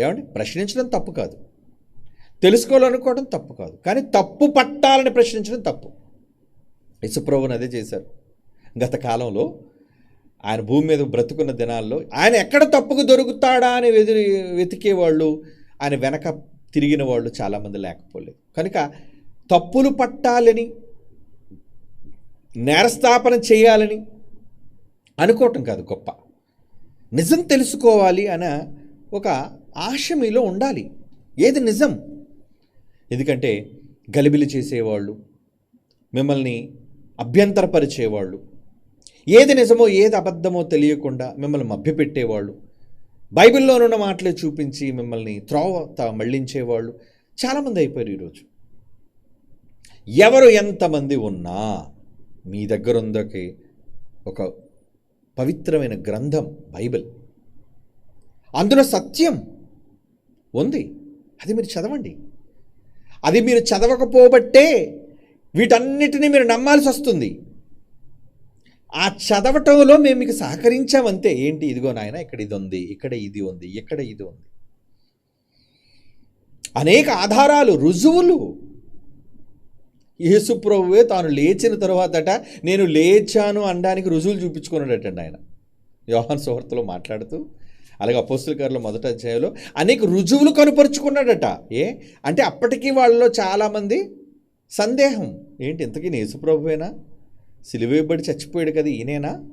ఏమండి? ప్రశ్నించడం తప్పు కాదు. తెలుసుకోవాలనుకోవడం తప్పు కాదు. కానీ తప్పు పట్టాలని ప్రశ్నించడం తప్పు. యశుప్రభుని అదే చేశారు. గత కాలంలో ఆయన భూమి మీద బ్రతుకున్న దినాల్లో ఆయన ఎక్కడ తప్పుకు దొరుకుతాడా అని వెదిరి వెతికేవాళ్ళు ఆయన వెనక తిరిగిన వాళ్ళు చాలామంది లేకపోలేదు. కనుక తప్పులు పట్టాలని నేరస్థాపన చేయాలని అనుకోవటం కాదు గొప్ప. నిజం తెలుసుకోవాలి అన్న ఒక ఆశ మీలో ఉండాలి. ఏది నిజం? ఎందుకంటే గలిబిలి చేసేవాళ్ళు మిమ్మల్ని అభ్యంతరపరిచేవాళ్ళు. ఏది నిజమో ఏది అబద్ధమో తెలియకుండా మిమ్మల్ని మభ్యపెట్టేవాళ్ళు. బైబిల్లోనున్న మాటలే చూపించి మిమ్మల్ని త్రోవ మళ్ళించేవాళ్ళు చాలామంది అయిపోయారు ఈరోజు. ఎవరు ఎంతమంది ఉన్నా మీ దగ్గర ఉందకి ఒక పవిత్రమైన గ్రంథం బైబిల్. అందులో సత్యం ఉంది. అది మీరు చదవండి. అది మీరు చదవకపోబట్టే వీటన్నిటిని మీరు నమ్మాల్సి వస్తుంది. ఆ చదవటంలో మేము మీకు సహకరించామంతే. ఏంటి? ఇదిగో నాయన ఇక్కడ ఇది ఉంది ఇక్కడ ఇది ఉంది ఇక్కడ ఇది ఉంది. అనేక ఆధారాలు రుజువులు. యేసుప్రభువే తాను లేచిన తర్వాతట నేను లేచాను అనడానికి రుజువులు చూపించుకున్నాడటండి ఆయన యోహన్ సుహర్తలో మాట్లాడుతూ అలాగే అపోస్తుల గారిలో మొదట అధ్యాయంలో అనేక రుజువులు కనుపరుచుకున్నాడట. ఏ? అంటే అప్పటికీ వాళ్ళలో చాలామంది సందేహం. ఏంటి? ఇంతకీ యేసుప్రభువేనా సిలువేయబడి చచ్చిపోయాడు కదా ఈయనేనా?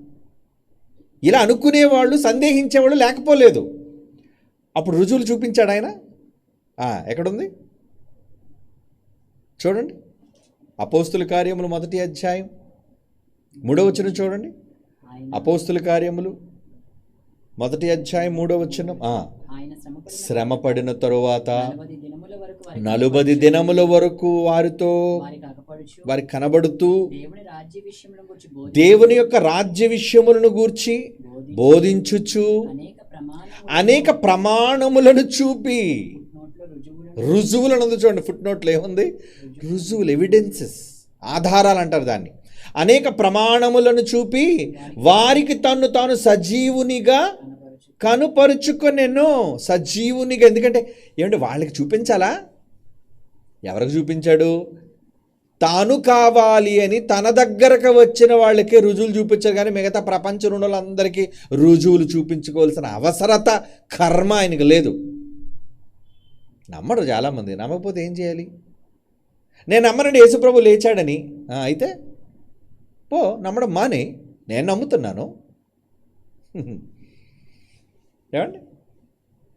ఇలా అనుకునేవాళ్ళు సందేహించేవాళ్ళు లేకపోలేదు. అప్పుడు రుజువులు చూపించాడు ఆయన. ఎక్కడుంది? చూడండి. అపోస్తుల కార్యములు మొదటి అధ్యాయం. మూడవ వచనం చూడండి. అపోస్తుల కార్యములు మొదటి అధ్యాయం ఆయన శ్రమపడిన శ్రమ పడిన తరువాత నలుబది దినముల వరకు వారితో వారికి కనబడుతూ దేవుని యొక్క రాజ్య విషయములను గూర్చి బోధి బోధించుచు అనేక ప్రమాణములు అనేక ప్రమాణములను చూపి రుజువులను ఉంది చూడండి. ఫుట్ నోట్లో ఏముంది? రుజువులు. ఎవిడెన్సెస్ ఆధారాలు అంటారు దాన్ని. అనేక ప్రమాణములను చూపి వారికి తన్ను తాను సజీవునిగా కనపరచు నేను సజీవునిగా. ఎందుకంటే ఏమంటే వాళ్ళకి చూపించాలా? ఎవరికి చూపించాడు? తాను కావాలి అని తన దగ్గరకు వచ్చిన వాళ్ళకే రుజువులు చూపించారు కానీ మిగతా ప్రపంచ రుణులందరికీ రుజువులు చూపించుకోవాల్సిన అవసరత కర్మ ఆయనకు లేదు. నమ్మడు చాలామంది. నమ్మకపోతే ఏం చేయాలి? నేను నమ్మనండి యేసుప్రభు లేచాడని. అయితే? పో నమ్మడం మానే. నేను నమ్ముతున్నాను. ఏమండి?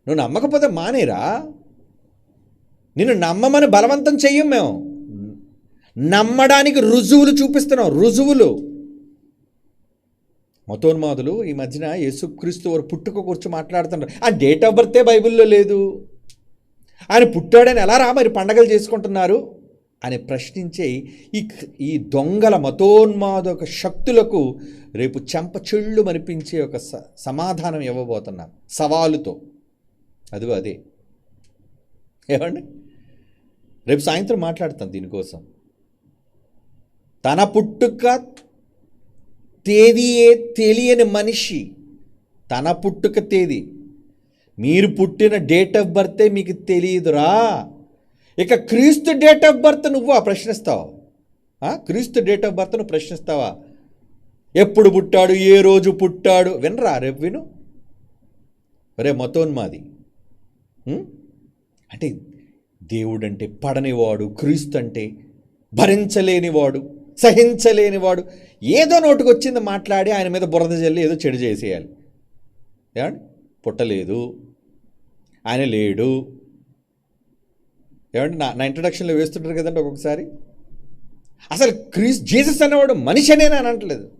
నువ్వు నమ్మకపోతే మానేరా? నిన్ను నమ్మమని బలవంతం చెయ్యం మేము. నమ్మడానికి రుజువులు చూపిస్తున్నాం రుజువులు. మతోన్మాదులు ఈ మధ్యన యేసుక్రీస్తు వారు పుట్టుక కూర్చో మాట్లాడుతున్నారు. ఆ డేట్ ఆఫ్ బర్తే బైబిల్లో లేదు. ఆయన పుట్టాడని ఎలా రా మరి పండగలు చేసుకుంటున్నారు? అని ప్రశ్నించే ఈ ఈ దొంగల మతోన్మాదక శక్తులకు రేపు చెంప చెళ్ళు మనిపించే ఒక స సమాధానం ఇవ్వబోతున్నాం. సవాలుతో. అదిగో అదే. ఏమండి? రేపు సాయంత్రం మాట్లాడతాం దీనికోసం. తన పుట్టుక తేదీయే తెలియని మనిషి. తన పుట్టుక తేదీ. మీరు పుట్టిన డేట్ ఆఫ్ బర్తే మీకు తెలియదురా. ఇక క్రీస్తు డేట్ ఆఫ్ బర్త్ నువ్వు? ప్రశ్నిస్తావు. క్రీస్తు డేట్ ఆఫ్ బర్త్ ప్రశ్నిస్తావా? ఎప్పుడు పుట్టాడు? ఏ రోజు పుట్టాడు? వినరా రేపు విను. రే మతోన్మాది. అంటే దేవుడంటే పడనివాడు క్రీస్తు అంటే భరించలేనివాడు సహించలేనివాడు. ఏదో నోటికి వచ్చింది మాట్లాడి ఆయన మీద బురద జల్లి ఏదో చెడు చేసేయాలి. ఏమండి? పుట్టలేదు. ఆయన లేడు. ఏమంటే నా నా ఇంట్రడక్షన్లో వేస్తుంటారు కదండి ఒక్కొక్కసారి. అసలు క్రీస్ జీసస్ అనేవాడు మనిషి అనే నేను అనట్లేదు.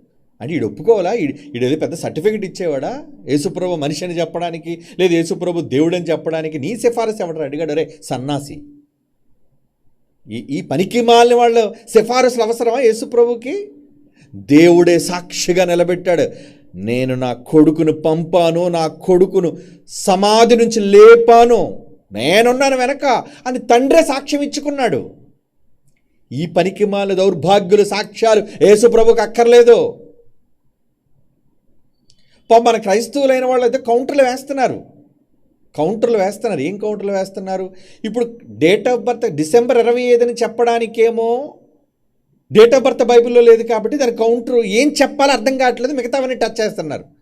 అంటే ఈడు ఒప్పుకోవాలా? ఈడు ఈడేదో పెద్ద సర్టిఫికెట్ ఇచ్చేవాడా? యేసుప్రభు మనిషి అని చెప్పడానికి లేదు యేసుప్రభు దేవుడు అని చెప్పడానికి నీ సిఫారసు ఎవడరా? అడిగాడు రే సన్నాసి ఈ ఈ పనికి మాలిన వాళ్ళు సిఫారసులు అవసరమా యేసుప్రభుకి? దేవుడే సాక్షిగా నిలబెట్టాడు. నేను నా కొడుకును పంపాను నా కొడుకును సమాధి నుంచి లేపాను. నేనున్నాను వెనక అని తండ్రే సాక్ష్యం ఇచ్చుకున్నాడు. ఈ పనికి మాల దౌర్భాగ్యుల సాక్ష్యాలు యేసుప్రభుకి అక్కర్లేదు. పాపం మన క్రైస్తవులైన వాళ్ళు అయితే కౌంటర్లు వేస్తున్నారు. కౌంటర్లు వేస్తున్నారు. ఏం కౌంటర్లు వేస్తున్నారు? ఇప్పుడు డేట్ ఆఫ్ బర్త్ డిసెంబర్ ఇరవై ఐదుని చెప్పడానికేమో డేట్ ఆఫ్ బర్త్ బైబిల్లో లేదు కాబట్టి దాని కౌంటర్ ఏం చెప్పాలో అర్థం కావట్లేదు. మిగతావన్నీ టచ్ చేస్తున్నారు.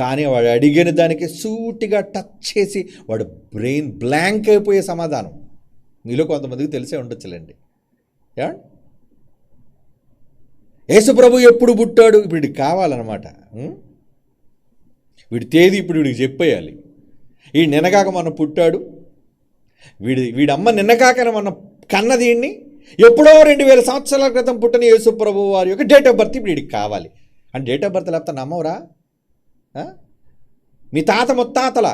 కానీ వాడు అడిగిన దానికి సూటిగా టచ్ చేసి వాడు బ్రెయిన్ బ్లాంక్ అయిపోయే సమాధానం. మీలో కొంతమందికి తెలిసే ఉండొచ్చులేండి. యా? యేసుప్రభు ఎప్పుడు పుట్టాడు? ఇప్పుడు వీడికి కావాలన్నమాట. వీడి తేదీ ఇప్పుడు వీడికి చెప్పేయాలి. ఈ నిన్నగాక మనం పుట్టాడు. వీడి వీడమ్మ నిన్నకాక మనం కన్న దీన్ని ఎప్పుడో రెండు వేల సంవత్సరాల క్రితం పుట్టిన యేసుప్రభు వారి యొక్క డేట్ ఆఫ్ బర్త్ ఇప్పుడు వీడికి కావాలి. అంటే డేట్ ఆఫ్ బర్త్ లేకపోతే నమ్మవరా? మీ తాత ముత్తాతల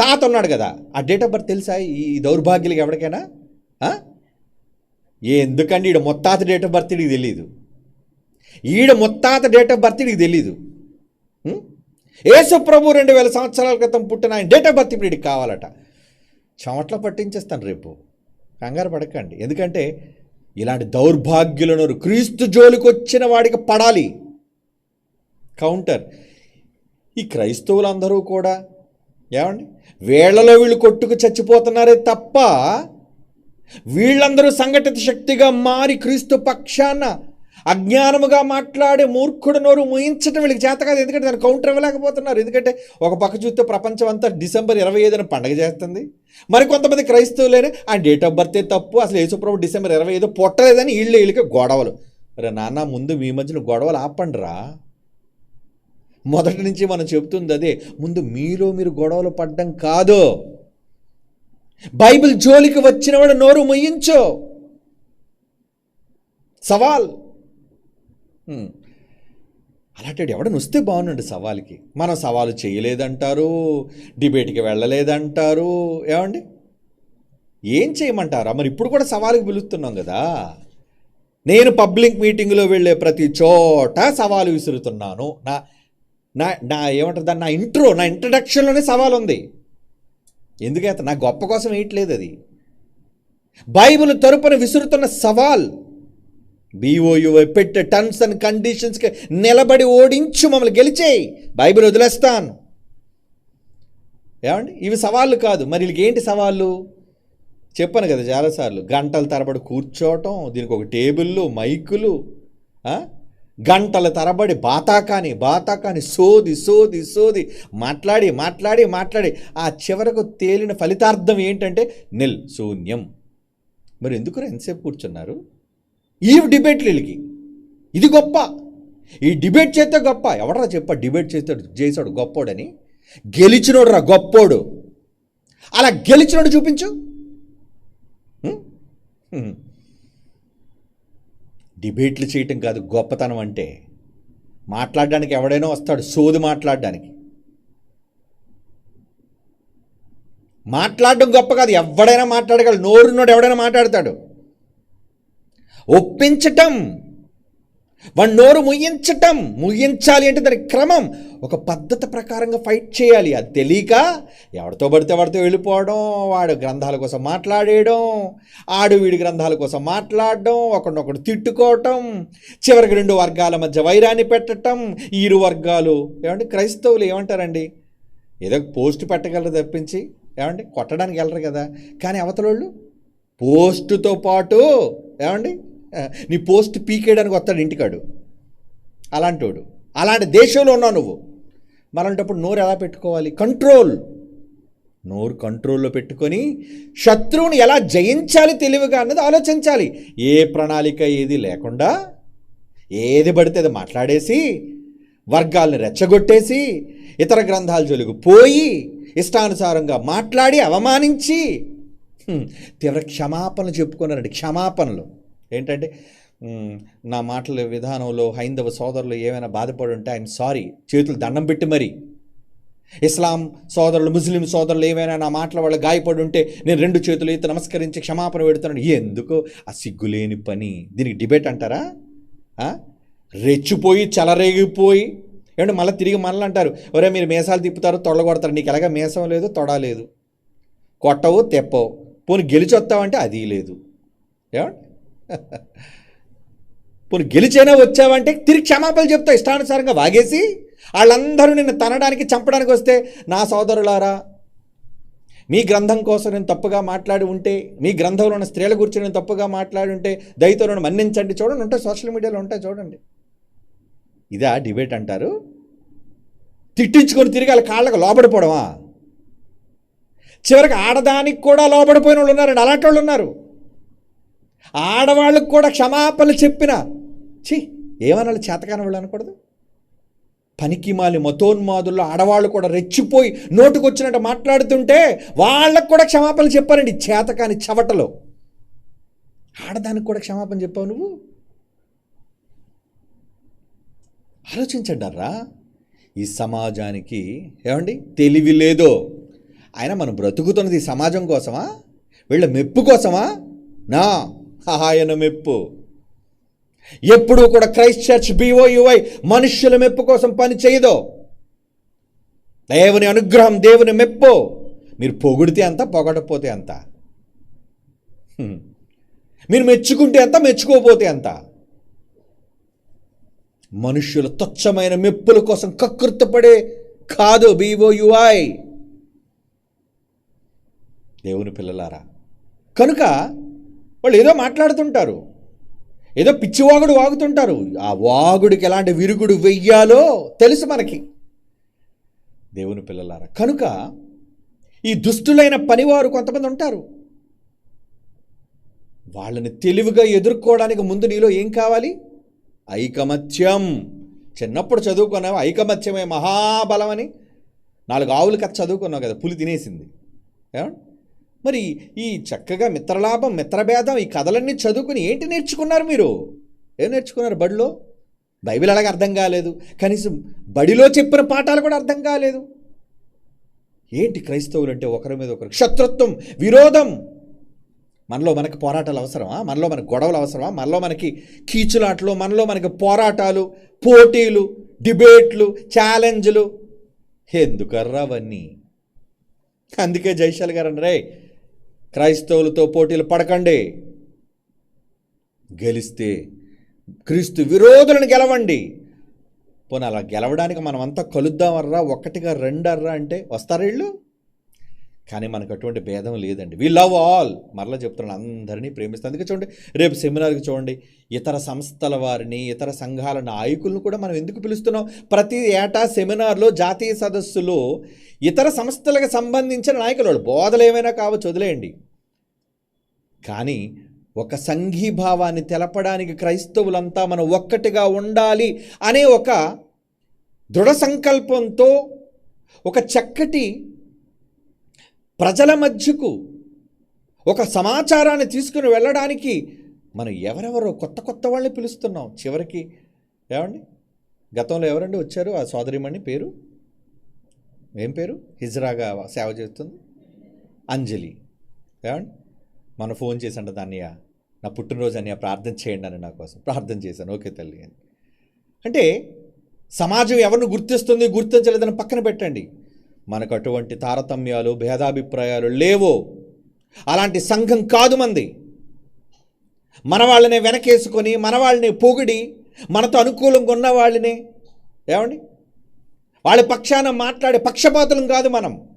తాత ఉన్నాడు కదా ఆ డేట్ ఆఫ్ బర్త్ తెలుసా? ఈ దౌర్భాగ్యులకి ఎవరికైనా? ఎందుకండి ఈడ ముత్తాత డేట్ ఆఫ్ బర్త్ వీడికి తెలియదు ఈడ ముత్తాత డేట్ ఆఫ్ బర్త్ వీడికి తెలీదు. యేసు ప్రభు రెండు వేల సంవత్సరాల క్రితం పుట్టిన ఆయన డేట్ ఆఫ్ బర్త్ ఇప్పుడు కావాలట. చెమట్ల పట్టించేస్తాను రేపు. కంగారు పడకండి. ఎందుకంటే ఇలాంటి దౌర్భాగ్యులను క్రీస్తు జోలికి వచ్చిన వాడికి పడాలి. కౌంటర్. ఈ క్రైస్తవులందరూ కూడా ఏమండి? వేళ్ళలో వీళ్ళు కొట్టుకు చచ్చిపోతున్నారే తప్ప వీళ్ళందరూ సంఘటిత శక్తిగా మారి క్రీస్తు పక్షాన అజ్ఞానముగా మాట్లాడే మూర్ఖుడు నోరు ముయించడం వీళ్ళకి చేత కాదు. ఎందుకంటే దాన్ని కౌంటర్ ఇవ్వలేకపోతున్నారు. ఎందుకంటే ఒక పక్క చూస్తే ప్రపంచం అంతా డిసెంబర్ ఇరవై ఐదున పండగ చేస్తుంది. మరి కొంతమంది క్రైస్తవులేనే ఆ డేట్ ఆఫ్ బర్తే తప్పు అసలు యేసుప్రభు డిసెంబర్ ఇరవై ఐదు పొట్టలేదని వీళ్ళు వీళ్ళకి గొడవలు. రే నాన్న ముందు మీ మధ్యన గొడవలు ఆపండిరా. మొదటి నుంచి మనం చెబుతుంది అదే ముందు మీలో మీరు గొడవలు పడ్డం కాదు. బైబిల్ జోలికి వచ్చినవాడు నోరు మొయ్యించు. సవాల్. అలాంటి ఎవడని వస్తే బాగుండండి సవాల్కి. మనం సవాలు చేయలేదంటారు డిబేట్కి వెళ్ళలేదంటారు. ఏమండి? ఏం చేయమంటారా? మరి ఇప్పుడు కూడా సవాలుకి పిలుస్తున్నాం కదా. నేను పబ్లిక్ మీటింగ్లో వెళ్ళే ప్రతి చోట సవాలు విసురుతున్నాను. నా నా నా ఏమంటారు దాన్ని? నా ఇంట్రో నా ఇంట్రడక్షన్లోనే సవాల్ ఉంది ఎందుకైతే నా గొప్ప కోసం వేయట్లేదు అది. బైబిల్ తరపున విసురుతున్న సవాల్ బీఓయు పెట్టే టర్మ్స్ అండ్ కండిషన్స్కి నిలబడి ఓడించు మమ్మల్ని గెలిచేయి బైబిల్ వదిలేస్తాను. ఏమండి? ఇవి సవాళ్ళు కాదు. మరి వీళ్ళకి ఏంటి సవాళ్ళు? చెప్పాను కదా చాలాసార్లు. గంటల తరబడి కూర్చోవటం దీనికి ఒక టేబుల్లు మైకులు గంటల తరబడి బాతాకాని బాతాకాని సోది సోది సోది. మాట్లాడి మాట్లాడి మాట్లాడి. ఆ చివరకు తేలిన ఫలితార్థం ఏంటంటే నిల్ శూన్యం. మరి ఎందుకు ఎంతసేపు కూర్చున్నారు? ఈ డిబేట్లు వీళ్ళకి. ఇది గొప్ప. ఈ డిబేట్ చేస్తే గొప్ప. ఎవడరా చెప్ప డిబేట్ చేస్తాడు చేశాడు గొప్పోడని? గెలిచినోడు రా గొప్పోడు. అలా గెలిచినోడు చూపించు. డిబేట్లు చేయటం కాదు గొప్పతనం అంటే. మాట్లాడడానికి ఎవడైనా వస్తాడు సోది మాట్లాడడానికి. మాట్లాడడం గొప్ప కాదు ఎవడైనా మాట్లాడగలడు నోరున్నోడు ఎవడైనా మాట్లాడతాడు. ఒప్పించటం వాడి నోరు ముగించటం ముగించాలి అంటే దాని క్రమం. ఒక పద్ధతి ప్రకారంగా ఫైట్ చేయాలి. అది తెలియక ఎవరితో పడితే వాడితో వెళ్ళిపోవడం వాడు గ్రంథాల కోసం మాట్లాడేయడం ఆడు వీడి గ్రంథాల కోసం మాట్లాడడం ఒకడినొకడు తిట్టుకోవటం చివరికి రెండు వర్గాల మధ్య వైరాన్ని పెట్టటం ఇరు వర్గాలు. ఏమంటే క్రైస్తవులు ఏమంటారండి? ఏదో పోస్ట్ పెట్టగలరు తప్పించి. ఏమండి? కొట్టడానికి వెళ్ళరు కదా. కానీ అవతలోళ్ళు పోస్టుతో పాటు ఏమండి? నీ పోస్ట్ పీకేయడానికి వస్తాడు ఇంటికాడు. అలాంటోడు. అలాంటి దేశంలో ఉన్నావు నువ్వు. మరంటప్పుడు నోరు ఎలా పెట్టుకోవాలి? కంట్రోల్. నోరు కంట్రోల్లో పెట్టుకొని శత్రువుని ఎలా జయించాలి తెలివిగా అన్నది ఆలోచించాలి. ఏ ప్రణాళిక ఏది లేకుండా ఏది పడితే అది మాట్లాడేసి వర్గాల్ని రెచ్చగొట్టేసి ఇతర గ్రంథాల జోలికి పోయి ఇష్టానుసారంగా మాట్లాడి అవమానించి తీవ్ర క్షమాపణలు చెప్పుకున్నారండి. క్షమాపణలు. ఏంటంటే నా మాటల విధానంలో హైందవ సోదరులు ఏమైనా బాధపడి ఉంటే ఆయన సారీ చేతులు దండం పెట్టి మరి. ఇస్లాం సోదరులు ముస్లిం సోదరులు ఏమైనా నా మాటల వల్ల గాయపడి ఉంటే నేను రెండు చేతులు ఎత్తి నమస్కరించి క్షమాపణ పెడుతున్నాను. ఎందుకు? ఆ సిగ్గులేని పని. దీనికి డిబేట్ అంటారా? రెచ్చిపోయి చెలరేగిపోయి. ఏమంటే మళ్ళీ తిరిగి మళ్ళీ అంటారు ఒరే మీరు మీసాలు తిప్పుతారు తొడగొడతారు నీకు ఎలాగ మీసం లేదు తొడ లేదు. కొట్టవు తెప్పవు. పోనీ గెలిచొత్తావంటే అది లేదు. ఏమండి పోనీ గెలిచైనా వచ్చావంటే తిరిగి క్షమాపణలు చెప్తావు ఇష్టానుసారంగా వాగేసి వాళ్ళందరూ నిన్ను తనడానికి చంపడానికి వస్తే నా సోదరులారా మీ గ్రంథం కోసం నేను తప్పుగా మాట్లాడి ఉంటే మీ గ్రంథంలో ఉన్న స్త్రీల గురించి నేను తప్పుగా మాట్లాడి ఉంటే దయతో నన్ను మన్నించండి. చూడండి ఉంటాయి సోషల్ మీడియాలో ఉంటాయి చూడండి. ఇదా డిబేట్ అంటారు? తిట్టించుకొని తిరిగి వాళ్ళ కాళ్ళకు లోబడిపోవడమా? చివరికి ఆడదానికి కూడా లోబడిపోయిన వాళ్ళు ఉన్నారండి అలాంటి వాళ్ళు ఉన్నారు. ఆడవాళ్ళకు కూడా క్షమాపణలు చెప్పిన ఛీ ఏమనాలి చేతకాని వాళ్ళు అనకూడదు? పనికిమాలి మతోన్మాదుల్లో ఆడవాళ్ళు కూడా రెచ్చిపోయి నోటుకొచ్చినట్టు మాట్లాడుతుంటే వాళ్ళకు కూడా క్షమాపణలు చెప్పారండి చేతకాని చవటలో. ఆడదానికి కూడా క్షమాపణ చెప్పావు నువ్వు? ఆలోచించండి ఈ సమాజానికి ఏమండి? తెలివి లేదో. ఆయన మనం బ్రతుకుతున్నది ఈ సమాజం కోసమా? వీళ్ళ మెప్పు కోసమా? నా ఆయన మెప్పు ఎప్పుడూ కూడా క్రైస్ట్ చర్చ్ బీఓయుఐ మనుష్యుల మెప్పు కోసం పని చేయదు. దేవుని అనుగ్రహం దేవుని మెప్పు. మీరు పొగిడితే అంత పొగడపోతే అంత. మీరు మెచ్చుకుంటే అంత మెచ్చుకోకపోతే అంత. మనుష్యుల తుచ్చమైన మెప్పుల కోసం కకృతపడే కాదు బీఓయుఐ దేవుని పిల్లలారా కనుక వాళ్ళు ఏదో మాట్లాడుతుంటారు. ఏదో పిచ్చివాగుడు వాగుతుంటారు. ఆ వాగుడికి ఎలాంటి విరుగుడు వెయ్యాలో తెలుసు మనకి. దేవుని పిల్లలారా కనుక ఈ దుష్టులైన పనివారు కొంతమంది ఉంటారు. వాళ్ళని తెలివిగా ఎదుర్కోవడానికి ముందు నీలో ఏం కావాలి? ఐకమత్యం. చిన్నప్పుడు చదువుకున్నావు? ఐకమత్యమే మహాబలం అని నాలుగు ఆవులు కథ చదువుకున్నావు కదా పులి తినేసింది. ఏమండి? మరి ఈ చక్కగా మిత్రలాభం మిత్రభేదం ఈ కథలన్నీ చదువుకుని ఏంటి నేర్చుకున్నారు మీరు? ఏం నేర్చుకున్నారు బడిలో? బైబిల్ అలాగే అర్థం కాలేదు. కనీసం బడిలో చెప్పిన పాఠాలు కూడా అర్థం కాలేదు. ఏంటి క్రైస్తవులు అంటే ఒకరి మీద ఒకరు? శత్రుత్వం విరోధం. మనలో మనకి పోరాటాలు అవసరమా? మనలో మనకి గొడవలు అవసరమా? మనలో మనకి కీచులాటలు మనలో మనకి పోరాటాలు పోటీలు డిబేట్లు ఛాలెంజ్లు. ఎందుకర్రా అవన్నీ? అందుకే జైశాల్ గారు అన్నారే క్రైస్తవులతో పోటీలు పడకండి. గెలిస్తే క్రీస్తు విరోధులను గెలవండి. పోనీ అలా గెలవడానికి మనం అంతా కలుద్దామర్రా? ఒక్కటిగా రెండర్రా అంటే వస్తారా వీళ్ళు? కానీ మనకు అటువంటి భేదం లేదండి. వి లవ్ ఆల్ మరలా చెప్తున్నాను అందరినీ ప్రేమిస్తాను. అందుకే చూడండి రేపు సెమినార్కి చూడండి ఇతర సంస్థల వారిని ఇతర సంఘాల నాయకులను కూడా మనం ఎందుకు పిలుస్తున్నాం? ప్రతి ఏటా సెమినార్లో జాతీయ సదస్సులో ఇతర సంస్థలకు సంబంధించిన నాయకులు వాళ్ళు. బోధలు ఏమైనా కావచ్చు వదిలేయండి. కానీ ఒక సంఘీభావాన్ని తెలపడానికి క్రైస్తవులంతా మనం ఒక్కటిగా ఉండాలి అనే ఒక దృఢ సంకల్పంతో ఒక చక్కటి ప్రజల మధ్యకు ఒక సమాచారాన్ని తీసుకుని వెళ్ళడానికి మనం ఎవరెవరో కొత్త కొత్త వాళ్ళని పిలుస్తున్నాం. చివరికి ఏమండి? గతంలో ఎవరండి వచ్చారు? ఆ సోదరిమణి పేరు? ఏం పేరు? హిజ్రాగా సేవ చేస్తుంది? అంజలి. ఏమండి? మన ఫోన్ చేసంట అన్నయ్య నా పుట్టినరోజు అన్నయ్య ప్రార్థన చేయండి అని నా కోసం. ప్రార్థన చేశాను. ఓకే తల్లి అని. అంటే సమాజం ఎవరిని గుర్తిస్తుంది గుర్తించలేదని పక్కన పెట్టండి. మనకు అటువంటి తారతమ్యాలు భేదాభిప్రాయాలు లేవు అలాంటి సంఘం కాదు మంది. మన వాళ్ళనే వెనకేసుకొని మన వాళ్ళని పొగిడి మనతో అనుకూలంగా ఉన్న వాళ్ళని ఏమండి? వాళ్ళ పక్షాన మాట్లాడే పక్షపాతులం కాదు మనం.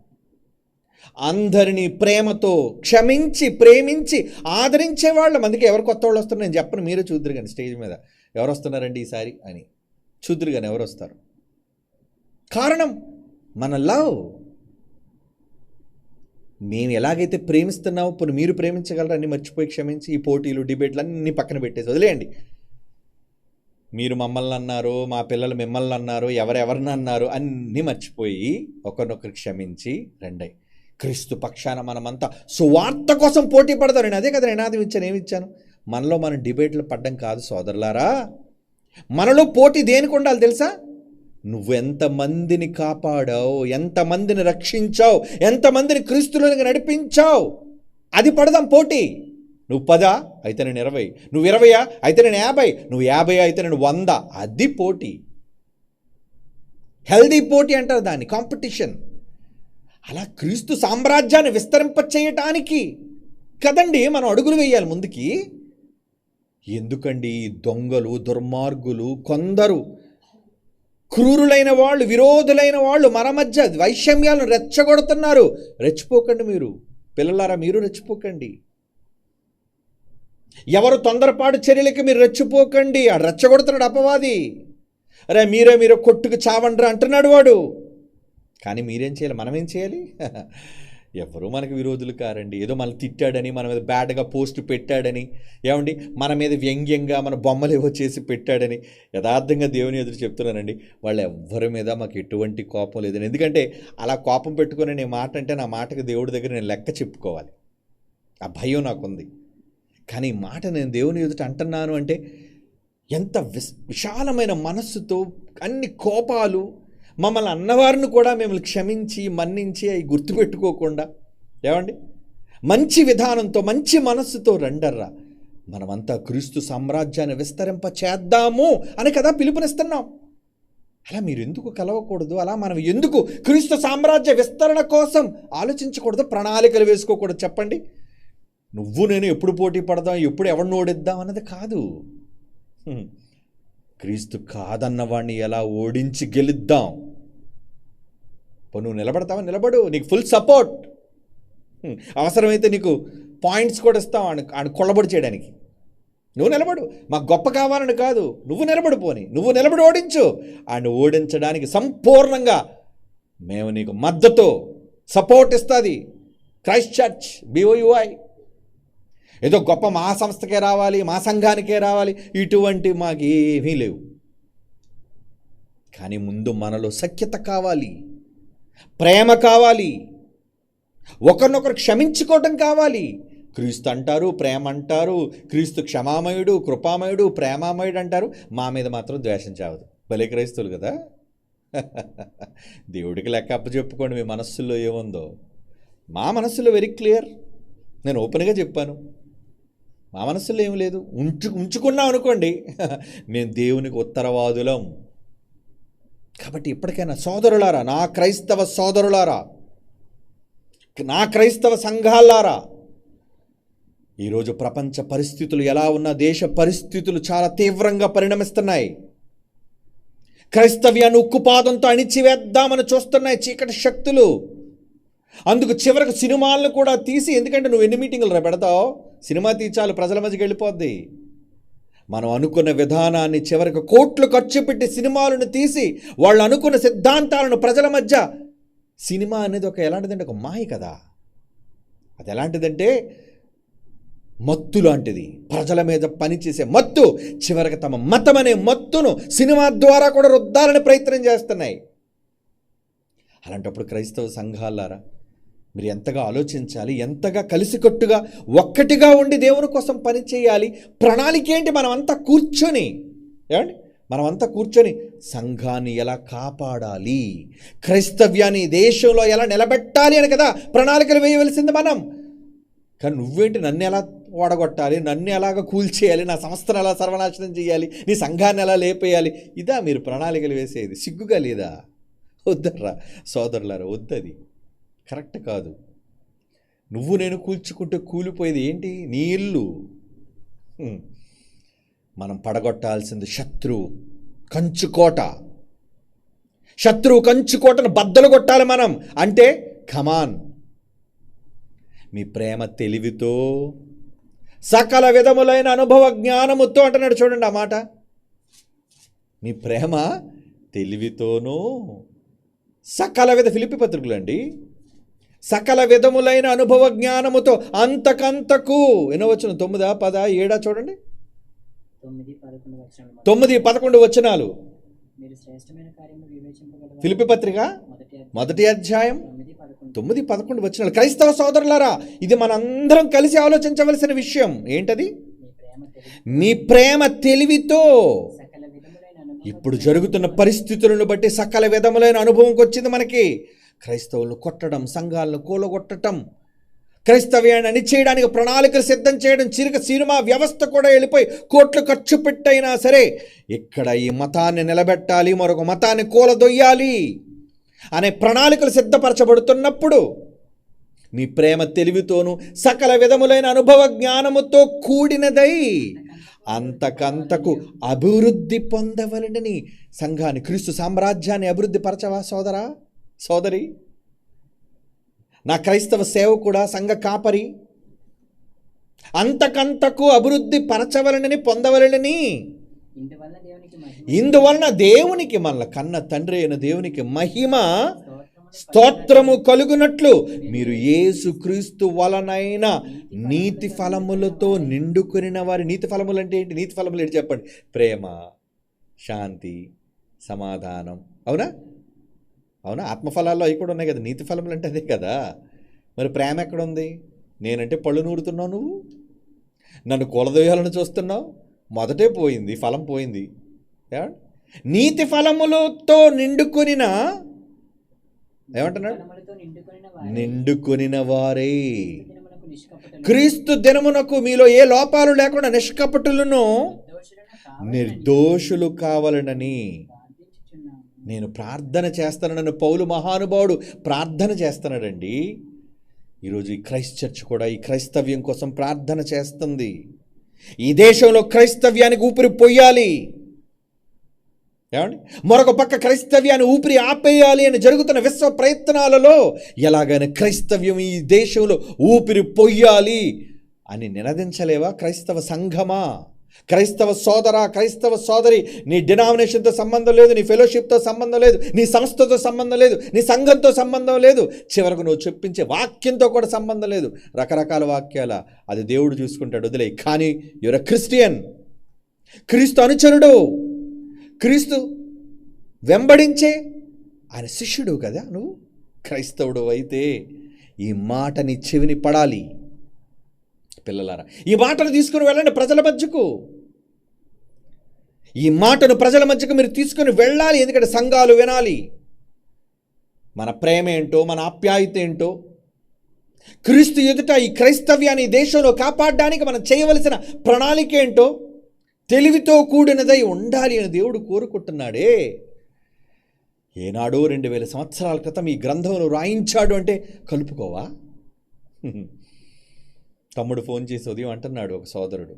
అందరినీ ప్రేమతో క్షమించి ప్రేమించి ఆదరించే వాళ్ళం. అందుకే ఎవరు కొత్త వాళ్ళు వస్తున్నారు? నేను చెప్పను మీరే చూద్దరు కానీ స్టేజ్ మీద. ఎవరు వస్తున్నారండి ఈసారి అని. చూద్దరు కానీ ఎవరు వస్తారు? కారణం మన లవ్. మేము ఎలాగైతే ప్రేమిస్తున్నామో ఇప్పుడు మీరు ప్రేమించగలరా అన్ని మర్చిపోయి క్షమించి ఈ పోటీలు డిబేట్లు అన్నీ పక్కన పెట్టేసి వదిలేయండి. మీరు మమ్మల్ని అన్నారు మా పిల్లలు మిమ్మల్ని అన్నారు ఎవరెవరిని అన్నారు అన్నీ మర్చిపోయి ఒకరినొకరు క్షమించి రెండై. క్రీస్తు పక్షాన మనమంతా సువార్త కోసం పోటీ పడతారు నేను అదే కదా నినాదం ఇచ్చాను ఏమి ఇచ్చాను? మనలో మనం డిబేట్లు పడ్డం కాదు సోదరులారా. మనలో పోటీ దేనికి ఉండాలి తెలుసా? నువ్వెంతమందిని కాపాడావు? ఎంతమందిని రక్షించావు? ఎంతమందిని క్రీస్తులోనికి నడిపించావు? అది పడదాం పోటీ. నువ్వు పదా? అయితే నేను ఇరవై. నువ్వు ఇరవయా? అయితే నేను యాభై. నువ్వు యాభై అయితే నేను వంద. అది పోటీ. హెల్దీ పోటీ అంటారు దాన్ని. కాంపిటీషన్. అలా క్రీస్తు సామ్రాజ్యాన్ని విస్తరింప చేయటానికి కదండి మనం అడుగులు వేయాలి ముందుకి. ఎందుకండి దొంగలు దుర్మార్గులు కొందరు క్రూరులైన వాళ్ళు విరోధులైన వాళ్ళు మన మధ్య వైషమ్యాలను రెచ్చగొడుతున్నారు. రెచ్చిపోకండి మీరు. పిల్లలారా మీరు రెచ్చిపోకండి. ఎవరు తొందరపాటు చర్యలకి మీరు రెచ్చిపోకండి. ఆ రెచ్చగొడుతున్నాడు అపవాది. అరే మీరే మీరు కొట్టుకు చావండ్రా అంటున్నాడు వాడు. కానీ మీరేం చేయాలి? మనం ఏం చేయాలి? ఎవరు మనకు విరోధులు కారండి. ఏదో మనం తిట్టాడని మన మీద బ్యాడ్గా పోస్ట్ పెట్టాడని. ఏమండి? మన మీద వ్యంగ్యంగా మన బొమ్మలు ఏవో చేసి పెట్టాడని. యథార్థంగా దేవుని ఎదురు చెప్తున్నానండి. వాళ్ళు ఎవ్వరి మీద మాకు ఎటువంటి కోపం లేదని ఎందుకంటే అలా కోపం పెట్టుకొని నేను మాట అంటే నా మాటకి దేవుడి దగ్గర నేను లెక్క చెప్పుకోవాలి. ఆ భయం నాకుంది. కానీ ఈ మాట నేను దేవుని ఎదుట అంటున్నాను అంటే ఎంత విశాలమైన మనస్సుతో అన్ని కోపాలు మమ్మల్ని అన్నవారిని కూడా మిమ్మల్ని క్షమించి మన్నించి అవి గుర్తుపెట్టుకోకుండా. ఏమండి? మంచి విధానంతో మంచి మనస్సుతో రండర్రా. మనమంతా క్రీస్తు సామ్రాజ్యాన్ని విస్తరింప చేద్దాము అని కదా పిలుపునిస్తున్నాం. అలా మీరు ఎందుకు కలవకూడదు? అలా మనం ఎందుకు క్రీస్తు సామ్రాజ్య విస్తరణ కోసం ఆలోచించకూడదు? ప్రణాళికలు వేసుకోకూడదు? చెప్పండి. నువ్వు నేను ఎప్పుడు పోటీ పడదాం? ఎప్పుడు ఎవరిని ఓడిద్దాం? అన్నది కాదు. క్రీస్తు కాదన్నవాణ్ణి ఎలా ఓడించి గెలుద్దాం? నువ్వు నిలబడతావా? నిలబడు. నీకు ఫుల్ సపోర్ట్. అవసరమైతే నీకు పాయింట్స్ కూడా ఇస్తాం ఆయన ఆయన కొల్లబడి చేయడానికి. నువ్వు నిలబడు. మాకు గొప్ప కావాలని కాదు. నువ్వు నిలబడు పోని. నువ్వు నిలబడి ఓడించు. ఆయన ఓడించడానికి సంపూర్ణంగా మేము నీకు మద్దతు సపోర్ట్ ఇస్తుంది. క్రైస్ట్ చర్చ్ బిఓయుఐ ఏదో గొప్ప మా సంస్థకే రావాలి మా సంఘానికే రావాలి ఇటువంటి మాకేమీ లేవు. కానీ ముందు మనలో సఖ్యత కావాలి ప్రేమ కావాలి ఒకరినొకరు క్షమించుకోవటం కావాలి. క్రీస్తు అంటారు ప్రేమ అంటారు క్రీస్తు క్షమామయుడు కృపామయుడు ప్రేమామయుడు అంటారు. మా మీద మాత్రం ద్వేషం చావదు. భలే క్రైస్తువులు కదా? దేవుడికి లెక్క అప్పచెప్పుకోండి మీ మనస్సులో ఏముందో. మా మనస్సులో వెరీ క్లియర్. నేను ఓపెన్గా చెప్పాను. మా మనసులో ఏం లేదు. ఉంచు ఉంచుకున్నాం అనుకోండి. మేము దేవునికి ఉత్తరవాదులం. కాబట్టి ఇప్పటికైనా సోదరులారా నా క్రైస్తవ సోదరులారా నా క్రైస్తవ సంఘాలారా ఈరోజు ప్రపంచ పరిస్థితులు ఎలా ఉన్నా దేశ పరిస్థితులు చాలా తీవ్రంగా పరిణమిస్తున్నాయి. క్రైస్తవ్యాన్ని ఉక్కుపాదంతో అణిచివేద్దామని చూస్తున్నాయి చీకటి శక్తులు. అందుకు చివరకు సినిమాలను కూడా తీసి ఎందుకంటే నువ్వు ఎన్ని మీటింగులు రా పెడతావు? సినిమా తీచాలు ప్రజల మధ్యకి వెళ్ళిపోద్ది. మనం అనుకున్న విధానాన్ని చివరికి కోట్లు ఖర్చు పెట్టి సినిమాలను తీసి వాళ్ళు అనుకున్న సిద్ధాంతాలను ప్రజల మధ్య సినిమా అనేది ఒక ఎలాంటిదంటే ఒక మాయ కదా. అది ఎలాంటిదంటే మత్తు లాంటిది. ప్రజల మీద పనిచేసే మత్తు చివరికి తమ మతం అనే మత్తును సినిమా ద్వారా కూడా రుద్దాలని ప్రయత్నం చేస్తున్నాయి. అలాంటప్పుడు క్రైస్తవ సంఘాలారా మీరు ఎంతగా ఆలోచించాలి ఎంతగా కలిసికట్టుగా ఒక్కటిగా ఉండి దేవుని కోసం పని చేయాలి ప్రణాళిక ఏంటి? మనమంతా కూర్చొని ఏమండి? మనమంతా కూర్చొని సంఘాన్ని ఎలా కాపాడాలి క్రైస్తవ్యాన్ని దేశంలో ఎలా నిలబెట్టాలి అని కదా ప్రణాళికలు వేయవలసింది మనం. కానీ నువ్వేంటి నన్ను ఎలా ఓడగొట్టాలి నన్ను ఎలాగ కూల్చేయాలి నా సంస్థను ఎలా సర్వనాశనం చేయాలి నీ సంఘాన్ని ఎలా లేపేయాలి? ఇదా మీరు ప్రణాళికలు వేసేది. సిగ్గుగా లేదా? వద్దర్రా సోదరులారా వద్దది. కరెక్ట్ కాదు. నువ్వు నేను కూల్చుకుంటే కూలిపోయేది ఏంటి? నీ ఇల్లు. మనం పడగొట్టాల్సింది శత్రువు కంచుకోట. శత్రువు కంచుకోటను బద్దలు కొట్టాలి మనం. అంటే కమాన్ మీ ప్రేమ తెలివితో సకల విధములైన అనుభవ జ్ఞానముతో అంటున్నాడు చూడండి ఆ మాట. మీ ప్రేమ తెలివితోనూ సకల విధ ఫిలిపి పత్రికలు అండి సకల విధములైన అనుభవ జ్ఞానముతో అంతకంతకు. ఎన్నో తొమ్మిదా పదా ఏడా చూడండి. తొమ్మిది పదకొండు వచనాలు. ఫిలిపి పత్రిక మొదటి అధ్యాయం. తొమ్మిది పదకొండు. వచనాలు. క్రైస్తవ సోదరులారా ఇది మనందరం కలిసి ఆలోచించవలసిన విషయం. ఏంటది? మీ ప్రేమ తెలివితో. ఇప్పుడు జరుగుతున్న పరిస్థితులను బట్టి సకల విధములైన అనుభవంకి వచ్చింది మనకి. క్రైస్తవులను కొట్టడం సంఘాలను కూలగొట్టడం క్రైస్తవ్యాన్ని అణిచేయడానికి ప్రణాళికలు సిద్ధం చేయడం చిరుక సినిమా వ్యవస్థ కూడా వెళ్ళిపోయి కోట్లు ఖర్చు పెట్టైనా సరే ఇక్కడ ఈ మతాన్ని నిలబెట్టాలి మరొక మతాన్ని కూలదొయ్యాలి అనే ప్రణాళికలు సిద్ధపరచబడుతున్నప్పుడు మీ ప్రేమ తెలివితోనూ సకల విధములైన అనుభవ జ్ఞానముతో కూడినదై అంతకంతకు అభివృద్ధి పొందవలనని సంఘాన్ని క్రీస్తు సామ్రాజ్యాన్ని అభివృద్ధి పరచవా సోదరా? సోదరి నా క్రైస్తవ సేవ కూడా సంఘ కాపరి అంతకంతకు అభివృద్ధి పరచవలనని పొందవలనని. ఇందువలన దేవునికి మళ్ళ కన్న తండ్రి అయిన దేవునికి మహిమ స్తోత్రము కలుగునట్లు మీరు ఏసుక్రీస్తు వలనైన నీతి ఫలములతో నిండుకొనిన వారి నీతి ఫలములు అంటే ఏంటి? నీతి ఫలములు ఏంటి చెప్పండి? ప్రేమ శాంతి సమాధానం. అవునా? అవునా? ఆత్మఫలాల్లో అవి కూడా ఉన్నాయి కదా. నీతి ఫలములు అంటే అదే కదా. మరి ప్రేమ ఎక్కడ ఉంది నేనంటే పళ్ళు నూరుతున్నావు నువ్వు? నన్ను కూలదోయాలని చూస్తున్నావు? మొదటే పోయింది ఫలం పోయింది? నీతి ఫలములతో నిండుకొనిన ఏమంటున్నాడు? నిండుకొనిన వారే క్రీస్తు దినమునకు మీలో ఏ లోపాలు లేకుండా నిష్కపటులను నిర్దోషులు కావాలనని నేను ప్రార్థన చేస్తానని పౌలు మహానుభావుడు ప్రార్థన చేస్తున్నాడండి. ఈరోజు ఈ క్రైస్ట్ చర్చ్ కూడా ఈ క్రైస్తవ్యం కోసం ప్రార్థన చేస్తుంది. ఈ దేశంలో క్రైస్తవ్యానికి ఊపిరి పొయ్యాలి. ఏమండి? మరొక పక్క క్రైస్తవ్యాన్ని ఊపిరి ఆపేయాలి అని జరుగుతున్న విశ్వ ప్రయత్నాలలో ఎలాగైనా క్రైస్తవ్యం ఈ దేశంలో ఊపిరి పొయ్యాలి అని నినదించలేవా క్రైస్తవ సంఘమా? క్రైస్తవ సోదర క్రైస్తవ సోదరి నీ డినామినేషన్తో సంబంధం లేదు నీ ఫెలోషిప్తో సంబంధం లేదు నీ సంస్థతో సంబంధం లేదు నీ సంఘంతో సంబంధం లేదు. చివరకు నువ్వు చెప్పించే వాక్యంతో కూడా సంబంధం లేదు. రకరకాల వాక్యాల అది దేవుడు చూసుకుంటాడు వదిలే కానీ యువర్ క్రిస్టియన్. క్రీస్తు అనుచరుడు. క్రీస్తు వెంబడించే ఆయన శిష్యుడు కదా నువ్వు? క్రైస్తవుడు అయితే ఈ మాట నీ చెవిని పడాలి. పిల్లలారా. ఈ మాటను తీసుకుని వెళ్ళండి ప్రజల మధ్యకు. ఈ మాటను ప్రజల మధ్యకు మీరు తీసుకుని వెళ్ళాలి ఎందుకంటే సంఘాలు వినాలి. మన ప్రేమ ఏంటో మన ఆప్యాయత ఏంటో క్రీస్తు ఎదుట ఈ క్రైస్తవ్యాన్ని ఈ దేశంలో కాపాడడానికి మనం చేయవలసిన ప్రణాళిక ఏంటో తెలివితో కూడినదై ఉండాలి అని దేవుడు కోరుకుంటున్నాడే. ఏనాడో రెండు వేల సంవత్సరాల క్రితం ఈ గ్రంథంలో రాయించాడు అంటే కలుపుకోవా? తమ్ముడు ఫోన్ చేసి ఉదయం అంటున్నాడు ఒక సోదరుడు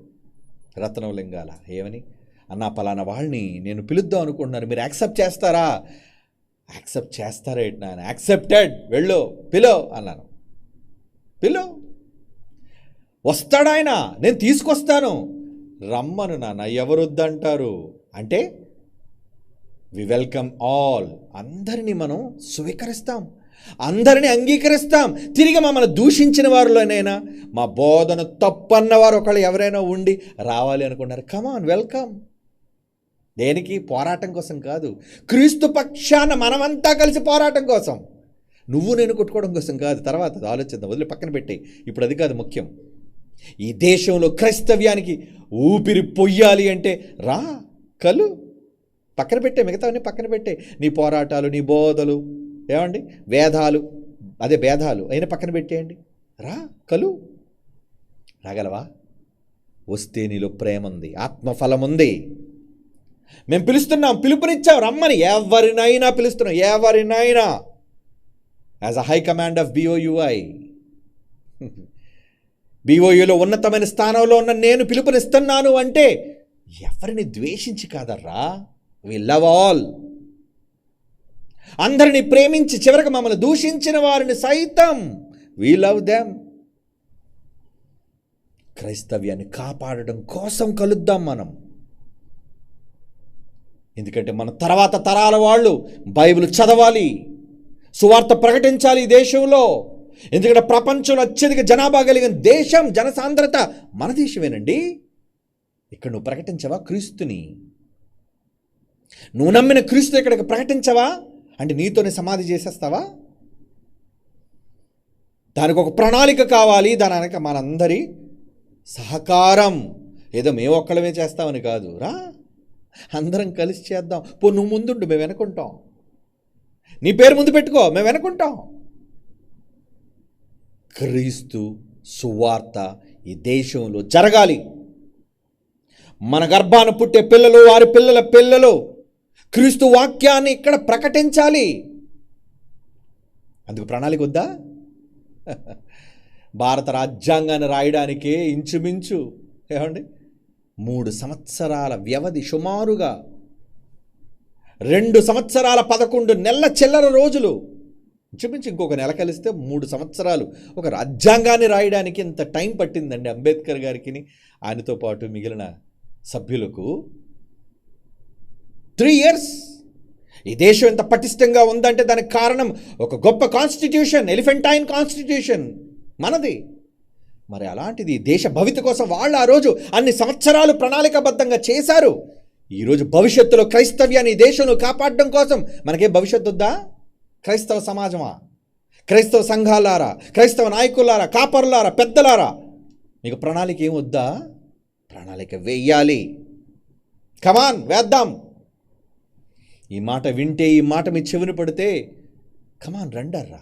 రత్నం లింగాల ఏమని? అన్నా పలానా వాళ్ళని నేను పిలుద్దాం అనుకుంటున్నాను మీరు యాక్సెప్ట్ చేస్తారా? యాక్సెప్ట్ చేస్తారా ఏంటి నాన్న యాక్సెప్టెడ్ వెళ్ళు పిలో అన్నాను. పిలో వస్తాడాయన నేను తీసుకొస్తాను. రమ్మను నాన్న ఎవరొద్దంటారు? అంటే వి వెల్కమ్ ఆల్ అందరినీ మనం స్వీకరిస్తాం. అందరినీ అంగీకరిస్తాం. తిరిగి మమ్మల్ని దూషించిన వారిలోనైనా మా బోధన తప్పన్న వారు ఒకళ్ళు ఎవరైనా ఉండి రావాలి అనుకున్నారు. కమాన్ వెల్కమ్ దేనికి? పోరాటం కోసం కాదు. క్రీస్తు పక్షాన మనమంతా కలిసి పోరాటం కోసం. నువ్వు నేను కొట్టుకోవడం కోసం కాదు. తర్వాత ఆలోచిద్దాం. వదిలి పక్కన పెట్టే ఇప్పుడు అది కాదు ముఖ్యం. ఈ దేశంలో క్రైస్తవ్యానికి ఊపిరి పొయ్యాలి అంటే రా కలు. పక్కన పెట్టే మిగతావన్నీ పక్కన పెట్టే నీ పోరాటాలు నీ బోధలు ఏమండి? వేదాలు. అదే భేదాలు అయినా పక్కన పెట్టేయండి. రా కలు. రాగలవా? వస్తే నీలో ప్రేమ ఉంది ఆత్మఫలం ఉంది మేము పిలుస్తున్నాం పిలుపునిచ్చాం రమ్మని. ఎవరినైనా పిలుస్తున్నాం ఎవరినైనా. As a high command of B O U I బీఓయూలో ఉన్నతమైన స్థానంలో ఉన్న నేను పిలుపునిస్తున్నాను అంటే ఎవరిని ద్వేషించి కాదర్రా? వి లవ్ ఆల్ అందరిని ప్రేమించి చివరికి మమ్మల్ని దూషించిన వారిని సైతం వీ లవ్ దెమ్ క్రైస్తవ్యాన్ని కాపాడడం కోసం కలుద్దాం మనం. ఎందుకంటే మన తర్వాత తరాల వాళ్ళు బైబిల్ చదవాలి సువార్త ప్రకటించాలి ఈ దేశంలో. ఎందుకంటే ప్రపంచంలో అత్యధిక జనాభా కలిగిన దేశం జనసాంద్రత మన దేశమేనండి. ఇక్కడ నువ్వు ప్రకటించవా క్రీస్తుని? నువ్వు నమ్మిన క్రీస్తు ఇక్కడికి ప్రకటించవా? అంటే నీతోనే సమాధి చేసేస్తావా? దానికి ఒక ప్రణాళిక కావాలి. దానికి మనందరి సహకారం. ఏదో మేము ఒక్కడమే చేస్తామని కాదు. రా. అందరం కలిసి చేద్దాం. పో నువ్వు ముందుండు మేము వెనుకుంటాం. నీ పేరు ముందు పెట్టుకో మేము వెనుకుంటాం. క్రీస్తు సువార్త ఈ దేశంలో జరగాలి. మన గర్భాన పుట్టే పిల్లలు వారి పిల్లల పిల్లలు క్రీస్తు వాక్యాన్ని ఇక్కడ ప్రకటించాలి. అందుకు ప్రణాళిక వద్దా? భారత రాజ్యాంగాన్ని రాయడానికే ఇంచుమించు ఏమండి? మూడు సంవత్సరాల వ్యవధి సుమారుగా రెండు సంవత్సరాల పదకొండు నెలల చిల్లర రోజులు ఇంచుమించు ఇంకొక నెల కలిస్తే మూడు సంవత్సరాలు ఒక రాజ్యాంగాన్ని రాయడానికి ఇంత టైం పట్టిందండి అంబేద్కర్ గారికి ఆయనతో పాటు మిగిలిన సభ్యులకు త్రీ ఇయర్స్. ఈ దేశం ఎంత పటిష్టంగా ఉందంటే దానికి కారణం ఒక గొప్ప కాన్స్టిట్యూషన్ ఎలిఫెంటైన్ కాన్స్టిట్యూషన్ మనది. మరి అలాంటిది దేశ భవిత కోసం వాళ్ళు ఆ రోజు అన్ని సంవత్సరాలు ప్రణాళికాబద్ధంగా చేశారు. ఈరోజు భవిష్యత్తులో క్రైస్తవ్యాన్ని ఈ దేశంలో కాపాడడం కోసం మనకే భవిష్యత్తు వద్దా? క్రైస్తవ సమాజమా? క్రైస్తవ సంఘాలారా? క్రైస్తవ నాయకులారా? కాపరులారా? పెద్దలారా? మీకు ప్రణాళిక ఏం వద్దా? ప్రణాళిక వేయాలి. కమాన్ వేద్దాం. ఈ మాట వింటే ఈ మాట మీ చెవిని పడితే కమాన్ రండర్రా.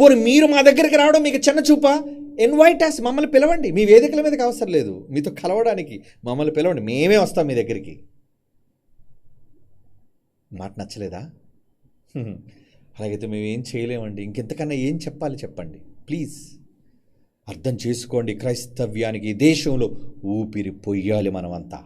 పోనీ మీరు మా దగ్గరికి రావడం మీకు చిన్న చూప? ఇన్వైట్ అస్ మమ్మల్ని పిలవండి. మీ వేదికల మీదకి అవసరం లేదు. మీతో కలవడానికి మమ్మల్ని పిలవండి. మేమే వస్తాం మీ దగ్గరికి. మాట నచ్చలేదా? అలాగైతే మేము ఏం చేయలేమండి. ఇంకెంతకన్నా ఏం చెప్పాలి చెప్పండి. ప్లీజ్ అర్థం చేసుకోండి. క్రైస్తవ్యానికి దేశంలో ఊపిరి పొయ్యాలి మనమంతా.